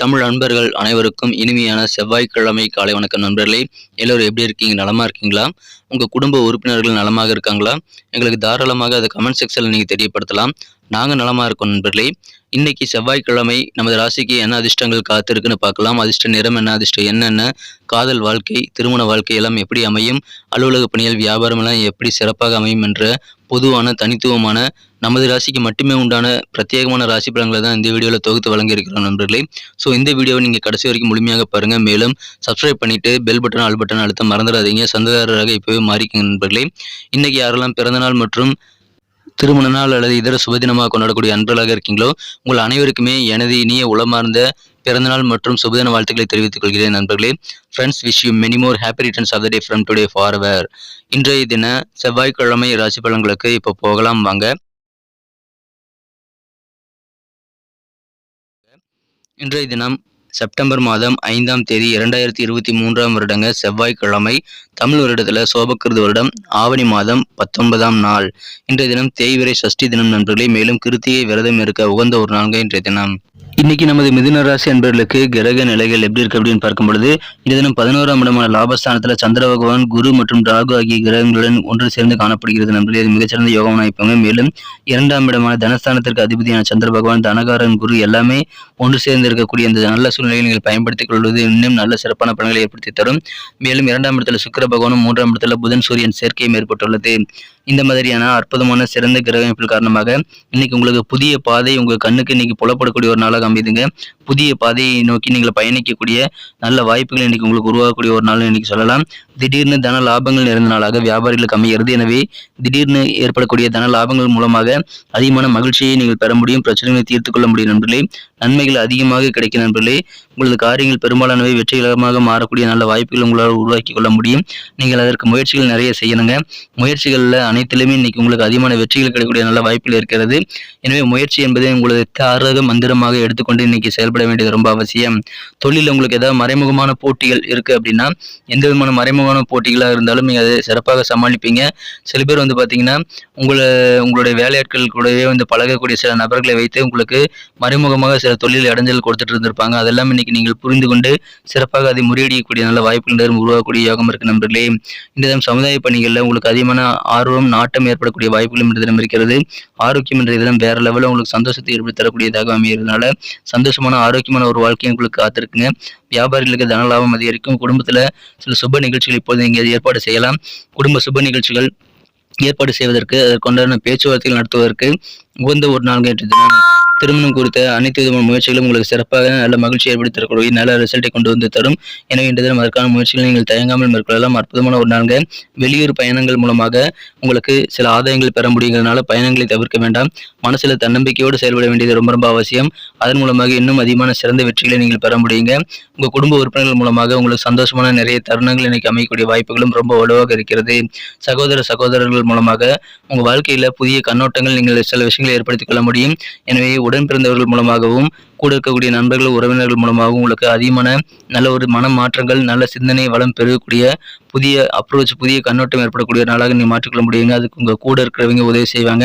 தமிழ் நண்பர்கள் அனைவருக்கும் இனிமையான செவ்வாய்க்கிழமை காலை வணக்கம் நண்பர்களே. எல்லோரும் எப்படி இருக்கீங்க? நலமா இருக்கீங்களா? உங்கள் குடும்ப உறுப்பினர்கள் நலமாக இருக்காங்களா? எங்களுக்கு தாராளமாக அதை கமெண்ட் செக்ஷனில் நீங்கள் தெரியப்படுத்தலாம். நாங்கள் நலமாக இருக்கோம் நண்பர்களே. இன்னைக்கு செவ்வாய்க்கிழமை நமது ராசிக்கு என்ன அதிர்ஷ்டங்கள் காத்திருக்குன்னு பார்க்கலாம். அதிர்ஷ்ட நிறம் என்ன? அதிர்ஷ்டம் என்னென்ன காதல் வாழ்க்கை திருமண வாழ்க்கை எல்லாம் எப்படி அமையும்? அலுவலக பணிகள் வியாபாரம் எல்லாம் எப்படி சிறப்பாக அமையும் என்ற பொதுவான தனித்துவமான நமது ராசிக்கு மட்டுமே உண்டான பிரத்யேகமான ராசி பலன்களை தான் இந்த வீடியோவில் தொகுத்து வழங்கியிருக்கிறோம் நண்பர்களே. ஸோ இந்த வீடியோவை நீங்கள் கடைசி வரைக்கும் முழுமையாக பாருங்கள் மேலும் சப்ஸ்கிரைப் பண்ணிவிட்டு பெல் பட்டன் ஆல் பட்டன் அழுத்த மறந்துடாதீங்க. சந்ததாரராக இப்போவே மாறிக்கங்க நண்பர்களே. இன்றைக்கி யாரெல்லாம் பிறந்தநாள் மற்றும் திருமண நாள் அல்லது இதர சுபதினமாக கொண்டாடக்கூடிய அன்பர்களாக இருக்கீங்களோ உங்கள் அனைவருக்குமே எனது இனிய உளமார்ந்த பிறந்தநாள் மற்றும் சுபதின வாழ்த்துக்களை தெரிவித்துக் கொள்கிறேன் நண்பர்களே. Friends wish you many more happy returns of the day from today forward இன்றைய தின செவ்வாய்க்கிழமை ராசி பலன்களுக்கு இப்போ போகலாம். வாங்க. இன்றைய தினம் செப்டம்பர் மாதம் ஐந்தாம் தேதி இரண்டாயிரத்தி இருபத்தி மூன்றாம் வருடங்க செவ்வாய்க்கிழமை தமிழ் வருடத்தில் சோபக்கிருது வருடம் ஆவணி மாதம் பத்தொன்பதாம் நாள். இன்றைய தினம் தேய்விரை சஷ்டி தினம் நண்பர்களே மேலும் கிருத்திகை விரதம் இருக்க உகந்த ஒரு நான்கு இன்றைய தினம். இன்னைக்கு நமது மிதுன ராசி அன்பர்களுக்கு கிரக நிலைகள் எப்படி இருக்கு அப்படின்னு பார்க்கும் பொழுது இந்த தினம் பதினோராம் இடமான லாபஸ்தானத்துல சந்திர பகவான் குரு மற்றும் ராகு ஆகிய கிரகங்களுடன் ஒன்று சேர்ந்து காணப்படுகிறது நண்பர்களே. இது மிகச்சிறந்த யோகம் அமைப்பாங்க மேலும் இரண்டாம் இடமான தனஸ்தானத்திற்கு அதிபதியான சந்திர பகவான் தனகாரன் குரு எல்லாமே ஒன்று சேர்ந்து இருக்கக்கூடிய இந்த நல்ல சூழ்நிலையில் நீங்கள் பயன்படுத்திக் கொள்வது இன்னும் நல்ல சிறப்பான பலன்களை ஏற்படுத்தி தரும். மேலும் இரண்டாம் இடத்துல சுக்கிர பகவானும் மூன்றாம் இடத்துல புதன் சூரியன் சேர்க்கையும் ஏற்பட்டுள்ளது. இந்த மாதிரியான அற்புதமான சிறந்த கிரக காரணமாக இன்னைக்கு உங்களுக்கு புதிய பாதை உங்க கண்ணுக்கு இன்னைக்கு புலப்படக்கூடிய ஒரு நாளாக அமைதுங்க. புதிய பாதையை நோக்கி நீங்கள் பயணிக்கக்கூடிய நல்ல வாய்ப்புகள் இன்னைக்கு உங்களுக்கு உருவாகக்கூடிய ஒரு நாள் இன்னைக்கு சொல்லலாம். திடீர்னு தன லாபங்கள் நிறைந்த நாளாக வியாபாரிகளுக்கு அமைகிறது. எனவே திடீர்னு ஏற்படக்கூடிய தன லாபங்கள் மூலமாக அதிகமான மகிழ்ச்சியை நீங்கள் பெற முடியும். பிரச்சனைகளை தீர்த்து கொள்ள முடியும் நண்பர்களே. நன்மைகள் அதிகமாக கிடைக்கும் நண்பர்களே. உங்களது காரியங்கள் பெரும்பாலானவை வெற்றிகரமாக மாறக்கூடிய நல்ல வாய்ப்புகள் உங்களால் உருவாக்கி கொள்ள முடியும். நீங்கள் அதற்கு முயற்சிகள் நிறைய செய்யணுங்க. முயற்சிகளில் அனைத்திலுமே இன்னைக்கு உங்களுக்கு அதிகமான வெற்றிகள் கிடைக்கக்கூடிய நல்ல வாய்ப்புகள் இருக்கிறது. எனவே முயற்சி என்பதை உங்களது தாரக மந்திரமாக எடுத்துக்கொண்டு இன்னைக்கு செயல்பட வேண்டியது ரொம்ப அவசியம். தொழிலில் உங்களுக்கு ஏதாவது மறைமுகமான போட்டிகள் இருக்கு அப்படின்னா எந்த விதமான மறைமுகமான போட்டிகளாக இருந்தாலும் நீங்கள் அதை சிறப்பாக சமாளிப்பீங்க. சில பேர் வந்து பார்த்தீங்கன்னா உங்களை உங்களுடைய வேலையாட்கள் கூடவே வந்து பழகக்கூடிய சில நபர்களை வைத்து உங்களுக்கு மறைமுகமாக சில தொழில் இடைஞ்சல் கொடுத்துட்டு இருந்திருப்பாங்க. அதெல்லாம் இன்னைக்கு நீங்கள் புரிந்து கொண்டு சிறப்பாக அதை முறியடிக்கக்கூடிய நல்ல வாய்ப்புகள் நேரம் உருவாகக்கூடிய யோகம் இருக்கு நண்பர்களே. இந்த சமுதாய பணிகளில் உங்களுக்கு அதிகமான ஆர்வம் நாட்டம் ஏற்படக்கூடிய வாய்ப்புகளும் இந்த தினம் இருக்கிறது. ஆரோக்கியம் என்ற தினம் வேற லெவலில் உங்களுக்கு சந்தோஷத்தை ஏற்படுத்தி தரக்கூடியதாக அமைகிறதுனால சந்தோஷமான ஆரோக்கியமான ஒரு வாழ்க்கையை உங்களுக்கு காத்திருக்குங்க. வியாபாரிகளுக்கு தன லாபம் அதிகரிக்கும். குடும்பத்தில் சில சுப நிகழ்ச்சிகள் இப்போது நீங்கள் ஏற்பாடு செய்யலாம். குடும்ப சுப நிகழ்ச்சிகள் ஏற்பாடு செய்வதற்கு அதற்குண்டான பேச்சுவார்த்தைகள் நடத்துவதற்கு உகந்த ஒரு நாள் தினம். திருமணம் குறித்த அனைத்து விதமான முயற்சிகளும் உங்களுக்கு சிறப்பாக நல்ல மகிழ்ச்சி ஏற்படுத்தி தரக்கூடிய நல்ல ரிசல்ட்டை கொண்டு வந்து தரும். எனவே இன்று தினம் அதற்கான முயற்சிகளை நீங்கள் தயங்காமல் மேற்கொள்ளலாம். அற்புதமான ஒரு நான்கு வெளியூர் பயணங்கள் மூலமாக உங்களுக்கு சில ஆதாயங்கள் பெற முடியுங்கிறதுனால பயணங்களை தவிர்க்க வேண்டாம். மனசில் தன்னம்பிக்கையோடு செயல்பட வேண்டியது ரொம்ப ரொம்ப அவசியம். அதன் மூலமாக இன்னும் அதிகமான சிறந்த வெற்றிகளை நீங்கள் பெற முடியுங்க. உங்கள் குடும்ப உறுப்பினர்கள் மூலமாக உங்களுக்கு சந்தோஷமான நிறைய தருணங்கள் இன்னைக்கு அமையக்கூடிய வாய்ப்புகளும் ரொம்ப வலுவாக இருக்கிறது. சகோதர சகோதரர்கள் மூலமாக உங்கள் வாழ்க்கையில் புதிய கண்ணோட்டங்கள் நீங்கள் சில விஷயங்களை ஏற்படுத்திக் கொள்ள முடியும். எனவே உடன் பிறந்தவர்கள் மூலமாகவும் கூட இருக்கக்கூடிய நண்பர்கள் உறவினர்கள் மூலமாகவும் உங்களுக்கு அதிகமான நல்ல ஒரு மன மாற்றங்கள் நல்ல சிந்தனை வளம் பெறக்கூடிய புதிய அப்ரோச் புதிய கண்ணோட்டம் ஏற்படக்கூடிய நாளாக நீ மாற்றிக்கொள்ள முடியுங்க. அதுக்கு உங்கள் கூட இருக்கிறவங்க உதவி செய்வாங்க.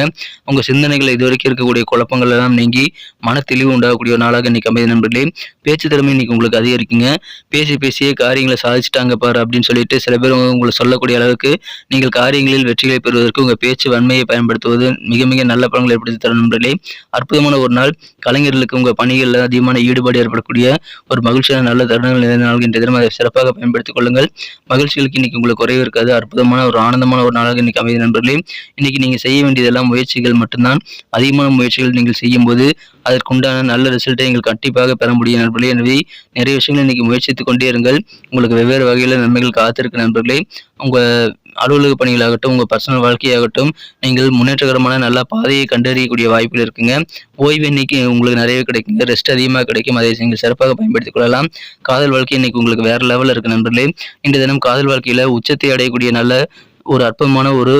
உங்கள் சிந்தனைகள் இதுவரைக்கும் இருக்கக்கூடிய குழப்பங்கள் எல்லாம் நீங்கி மன தெளிவு உண்டாகக்கூடிய ஒரு நாளாக இன்னைக்கு அமைதி நண்பர்களே. பேச்சு திறமை இன்னைக்கு உங்களுக்கு அதிகரிக்குங்க. பேசி பேசியே காரியங்களை சாதிச்சிட்டாங்க பாரு அப்படின்னு சொல்லிட்டு சில பேர் உங்களை சொல்லக்கூடிய அளவுக்கு நீங்கள் காரியங்களில் வெற்றிகளை பெறுவதற்கு உங்கள் பேச்சு வன்மையை பயன்படுத்துவது மிக மிக நல்ல பலன்களை ஏற்படுத்தி தரும் நண்பர்களே. அற்புதமான ஒரு நாள். கலைஞர்களுக்கு உங்கள் பணிகளில் அதிகமான ஈடுபாடு ஏற்படக்கூடிய ஒரு மகிழ்ச்சியான நல்ல தருணங்கள் நிறைந்த நாள் இன்றைய தினம் அதை சிறப்பாக பயன்படுத்திக் கொள்ளுங்கள். மகிழ்ச்சிகளுக்கு இன்னைக்கு உங்களுக்கு குறைவு இருக்காது. அற்புதமான ஒரு ஆனந்தமான ஒரு நாளாக இன்னைக்கு அமைதி நண்பர்களே. இன்னைக்கு நீங்கள் செய்ய வேண்டியதெல்லாம் முயற்சிகள் மட்டும்தான். அதிகமான முயற்சிகள் நீங்கள் செய்யும்போது அதற்குண்டான நல்ல ரிசல்ட்டை நீங்கள் கண்டிப்பாக பெற முடியும் நண்பர்களே. எனவே நிறைய விஷயங்கள் இன்னைக்கு முயற்சித்துக் கொண்டே இருங்கள். உங்களுக்கு வெவ்வேறு வகையில் நன்மைகள் காத்திருக்கு நண்பர்களே. உங்கள் அலுவலக பணிகளாகட்டும் உங்கள் பர்சனல் வாழ்க்கையாகட்டும் நீங்கள் முன்னேற்றகரமான நல்ல பாதையை கண்டறியக்கூடிய வாய்ப்புகள் இருக்குங்க. ஓய்வு இன்னைக்கு உங்களுக்கு நிறைய கிடைக்குங்க. ரெஸ்ட் அதிகமாக கிடைக்கும். அதை நீங்கள் சிறப்பாக பயன்படுத்திக் கொள்ளலாம். காதல் வாழ்க்கை இன்னைக்கு உங்களுக்கு வேற லெவலில் இருக்கு நண்பர்களே. இன்று தினம் காதல் வாழ்க்கையில் உச்சத்தை அடையக்கூடிய நல்ல ஒரு அற்புதமான ஒரு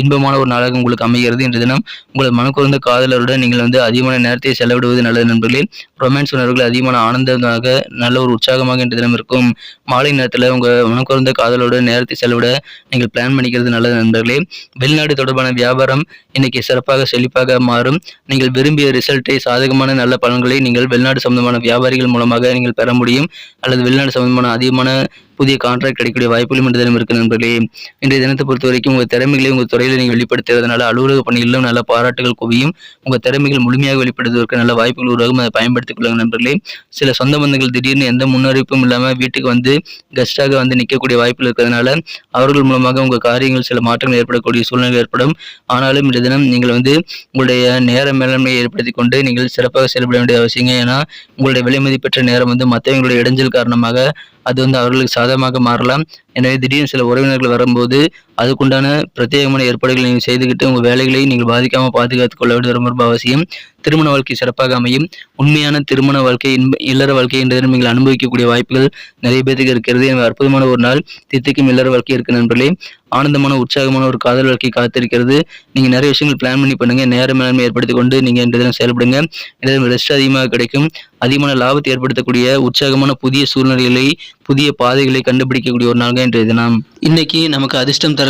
இன்பமான ஒரு நாளாக உங்களுக்கு அமைகிறது இன்று தினம். உங்களது மனக்குறந்த காதலருடன் நீங்கள் வந்து அதிகமான நேரத்தை செலவிடுவது நல்லது நண்பர்களே. ரொமான்ஸ் உணர்வுகள் அதிகமான ஆனந்தமாக நல்ல ஒரு உற்சாகமாக இன்று தினம் இருக்கும். மாலை நேரத்தில் உங்கள் மனக்குறந்த காதலருடன் நேரத்தை செலவிட நீங்கள் பிளான் பண்ணிக்கிறது நல்லது நண்பர்களே. வெளிநாடு தொடர்பான வியாபாரம் இன்னைக்கு சிறப்பாக செழிப்பாக மாறும். நீங்கள் விரும்பிய ரிசல்ட்டை சாதகமான நல்ல பலன்களை நீங்கள் வெளிநாடு சம்பந்தமான வியாபாரிகள் மூலமாக நீங்கள் பெற முடியும். அல்லது வெளிநாடு சம்பந்தமான அதிகமான புதிய கான்ட்ராக்ட் கிடைக்கக்கூடிய வாய்ப்புகளும் இன்றைய தினம் இருக்கு நண்பர்களே. இன்றைய தினத்தை பொறுத்த வரைக்கும் உங்கள் திறமைகளை உங்கள் துறையில் நீங்கள் வெளிப்படுத்துறதுனால அலுவலக பணிகளிலும் நல்ல பாராட்டுகள் குவியும். உங்கள் திறமைகள் முழுமையாக வெளிப்படுத்துவதற்கு நல்ல வாய்ப்புகள் உருவாகும். அதை பயன்படுத்திக் கொள்ளுங்க நண்பர்களே. சில சொந்த பந்தங்கள் திடீர்னு எந்த முன்னறிவிப்பும் இல்லாமல் வீட்டுக்கு வந்து கெஸ்டாக வந்து நிற்கக்கூடிய வாய்ப்புகள் இருக்கிறதுனால அவர்கள் மூலமாக உங்கள் காரியங்கள் சில மாற்றங்கள் ஏற்படக்கூடிய சூழ்நிலை ஏற்படும். ஆனாலும் இந்த தினம் நீங்கள் வந்து உங்களுடைய நேர மேலாண்மையை ஏற்படுத்தி கொண்டு நீங்கள் சிறப்பாக செயல்பட வேண்டிய அவசியங்க ஏன்னா உங்களுடைய விலை மதிப்பெற்ற நேரம் வந்து மற்றவங்களுடைய இடைஞ்சல் காரணமாக அது வந்து அவர்களுக்கு சாதகமாக மாறலாம். எனவே திடீர்னு சில உறவினர்கள் வரும்போது அதுக்குண்டான பிரத்யேகமான ஏற்பாடுகளை நீங்கள் செய்துக்கிட்டு உங்கள் வேலைகளை நீங்கள் பாதிக்காமல் பாதுகாத்துக் கொள்ள வேண்டியது ரொம்ப ரொம்ப அவசியம். திருமண வாழ்க்கை சிறப்பாக அமையும். உண்மையான திருமண வாழ்க்கை இன்ப இல்லற வாழ்க்கை என்ற நீங்கள் அனுபவிக்கக்கூடிய வாய்ப்புகள் நிறைய பேருக்கு இருக்கிறது. எனவே அற்புதமான ஒரு நாள் தித்திக்கும் இல்லற வாழ்க்கை இருக்கு நண்பர்களே. ஆனந்தமான உற்சாகமான ஒரு காதல் வாழ்க்கை காத்திருக்கிறது. நீங்கள் நிறைய விஷயங்கள் பிளான் பண்ணி பண்ணுங்க. நேர மேலாண்மை ஏற்படுத்தி கொண்டு நீங்கள் இந்த தினம் செயல்படுங்க. இந்த தினம் ரெஸ்ட் அதிகமாக கிடைக்கும். அதிகமான லாபத்தை ஏற்படுத்தக்கூடிய உற்சாகமான புதிய சூழ்நிலைகளை புதிய பாதைகளை கண்டுபிடிக்கக்கூடிய ஒரு நாள் இன்றைய தினம். இன்னைக்கு நமக்கு அதிர்ஷ்டம் தர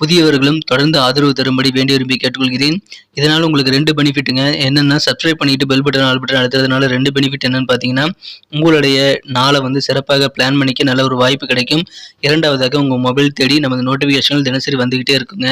புதியவர்களும் தொடர்ந்து ஆதரவு தரும்படி வேண்டி விரும்பி கேட்டுக்கொள்கிறேன். இதனால் உங்களுக்கு ரெண்டு பெனிஃபிட்டுங்க. என்னென்னா சப்ஸ்கிரைப் பண்ணிட்டு பெல் பட்டன் ஆல் பட்டன் அழுத்துறதுனால ரெண்டு பெனிஃபிட் என்னன்னு பார்த்தீங்கன்னா உங்களுடைய நாளை வந்து சிறப்பாக பிளான் பண்ணிக்க நல்ல ஒரு வாய்ப்பு கிடைக்கும். இரண்டாவதாக உங்கள் மொபைல் தேடி நமது நோட்டிஃபிகேஷன்கள் தினசரி வந்துக்கிட்டே இருக்குங்க.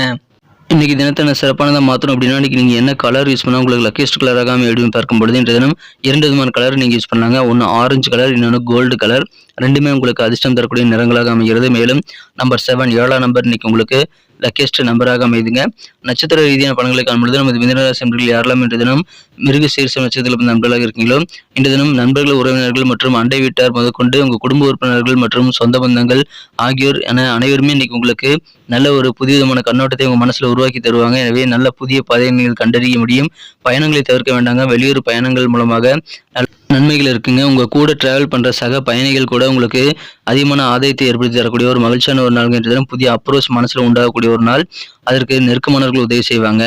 இன்னைக்கு தினத்தை நான் சிறப்பானதாக மாற்றணும் அப்படின்னா இன்னைக்கு நீங்கள் என்ன கலர் யூஸ் பண்ணால் உங்களுக்கு லக்கேஸ்ட் கலராக எப்படி பார்க்கும் பொழுது இன்றைய தினம் இரண்டு விதமான கலர் நீங்கள் யூஸ் பண்ணாங்க ஒன்று ஆரஞ்சு கலர் இன்னொன்று கோல்டு கலர் ரெண்டுமே உங்களுக்கு அதிர்ஷ்டம் தரக்கூடிய நிறங்களாக அமைகிறது. மேலும் நம்பர் செவன் ஏழாம் நம்பர் இன்னைக்கு உங்களுக்கு லக்கியஸ்ட் நம்பராக அமைதுங்க. நட்சத்திர ரீதியான பலன்களை காணும்பொழுது நமது மிதனராசி நண்பர்கள் யாரெல்லாம் இன்று தினம் மிருக சீர்சம் நட்சத்திரத்தில் நண்பர்களாக இருக்கீங்களோ இன்று தினம் நண்பர்கள் உறவினர்கள் மற்றும் அண்டை வீட்டார் முதற்கொண்டு உங்கள் குடும்ப உறுப்பினர்கள் மற்றும் சொந்த பந்தங்கள் ஆகியோர் என அனைவருமே இன்னைக்கு உங்களுக்கு நல்ல ஒரு புதிய விதமான கண்ணோட்டத்தை உங்கள் மனசில் உருவாக்கி தருவாங்க. எனவே நல்ல புதிய பாதையை நீங்கள் கண்டறிய முடியும். பயணங்களை தவிர்க்க வேண்டாங்க. வெளியூர் பயணங்கள் மூலமாக நன்மைகள் இருக்குங்க. உங்கள் கூட ட்ராவல் பண்ணுற சக பயணிகள் கூட உங்களுக்கு அதிகமான ஆதாயத்தை ஏற்படுத்தி தரக்கூடிய ஒரு மகிழ்ச்சியான ஒரு நாள்கின்ற புதிய அப்ரோச் மனசில் உண்டாகக்கூடிய ஒரு நாள். அதற்கு நெருக்கமானவர்கள் உதவி செய்வாங்க.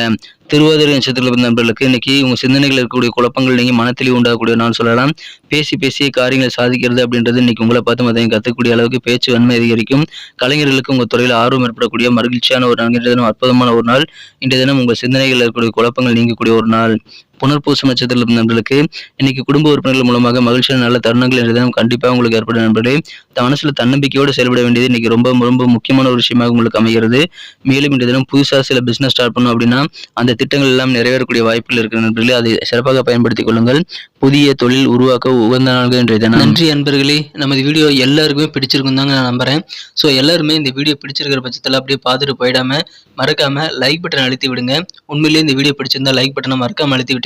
திருவாதிரை நட்சத்திரத்தில் பிறந்த நண்பர்களுக்கு இன்னைக்கு உங்கள் சிந்தனைகள் இருக்கக்கூடிய குழப்பங்கள் நீங்கள் மனத்திலே உண்டாகக்கூடிய நான் சொல்லலாம். பேசி பேசி காரியங்களை சாதிக்கிறது அப்படின்றது இன்னைக்கு உங்களை பார்த்து மதியம் கற்றுக்கூடிய அளவுக்கு பேச்சு வன்மை அதிகரிக்கும். கலைஞர்களுக்கு உங்கள் துறையில் ஆர்வம் ஏற்படக்கூடிய மகிழ்ச்சியான ஒரு நாள். தினம் அற்புதமான ஒரு நாள். இன்றைய தினம் உங்கள் சிந்தனைகள் இருக்கக்கூடிய குழப்பங்கள் நீங்கக்கூடிய ஒரு நாள். புனர்பூசம் நட்சத்திரத்தில் நண்பர்களுக்கு இன்னைக்கு குடும்ப உறுப்பினர்கள் மூலமாக மகிழ்ச்சியான நல்ல தருணங்கள் என்ற தினம் கண்டிப்பாக உங்களுக்கு ஏற்படும் நண்பர்களே. மனசில் தன்னம்பிக்கையோடு செயல்பட வேண்டியது இன்னைக்கு ரொம்ப ரொம்ப முக்கியமான ஒரு விஷயமாக உங்களுக்கு அமைகிறது. மேலும் இந்த தினம் புதுசாக சில பிஸ்னஸ் ஸ்டார்ட் பண்ணோம் அப்படின்னா அந்த திட்டங்கள் எல்லாம் நிறைவேறக்கூடிய வாய்ப்புகள் இருக்கிற நண்பர்களே அதை சிறப்பாக பயன்படுத்திக் கொள்ளுங்கள். புதிய தொழில் உருவாக்க உகந்த நாள்கள் இன்றைய தினம். நன்றி நண்பர்களே. நமது வீடியோ எல்லாருக்குமே பிடிச்சிருக்கும் தாங்க நான் நம்புறேன். ஸோ எல்லாருமே இந்த வீடியோ பிடிச்சிருக்கிற பட்சத்தில் அப்படியே பார்த்துட்டு போயிடாம மறக்காம லைக் பட்டன் அழுத்தி விடுங்க. உண்மையிலேயே இந்த வீடியோ பிடிச்சிருந்தா லைக் பட்டனை மறக்காம அழுத்தி